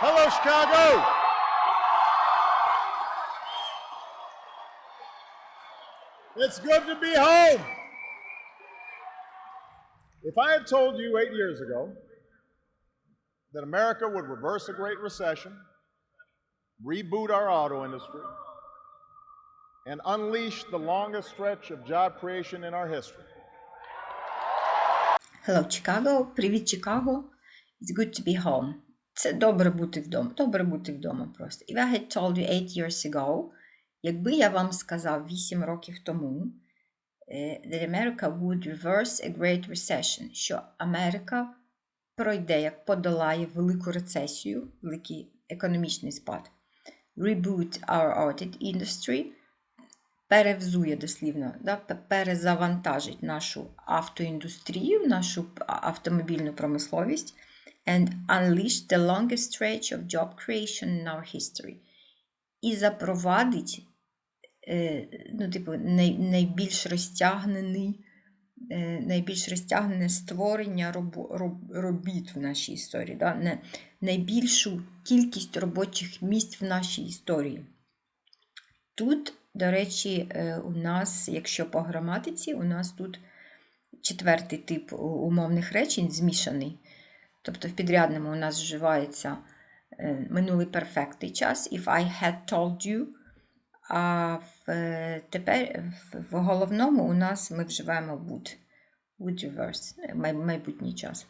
Hello, Chicago. It's good to be home. If I had told you eight years ago that America would reverse a Great Recession, reboot our auto industry, and unleash the longest stretch of job creation in our history, Hello, Chicago. Привіт, Чикаго. It's good to be home. Це добре бути вдома. Добре бути вдома просто. If I had told you eight years ago, якби я вам сказав 8 років тому, е, that America would reverse a great recession, що Америка пройде, як подолає велику рецесію, великий економічний спад, reboot our audit industry, перевзує дослівно, да, перезавантажить нашу автоіндустрію, нашу автомобільну промисловість and unleash the longest stretch of job creation in our history. І запровадить е, ну, типу, найбільш розтягнений, е, найбільш розтягнене створення робіт в нашій історії, да? Найбільшу кількість робочих місць в нашій історії. Тут, до речі, е, у нас, якщо по граматиці, у нас тут четвертий тип умовних речень змішаний. Тобто в підрядному у нас вживається е, минулий перфектний час, if I had told you. А в, е, тепер в, головному у нас ми вживаємо would, would reverse, май- майбутній час.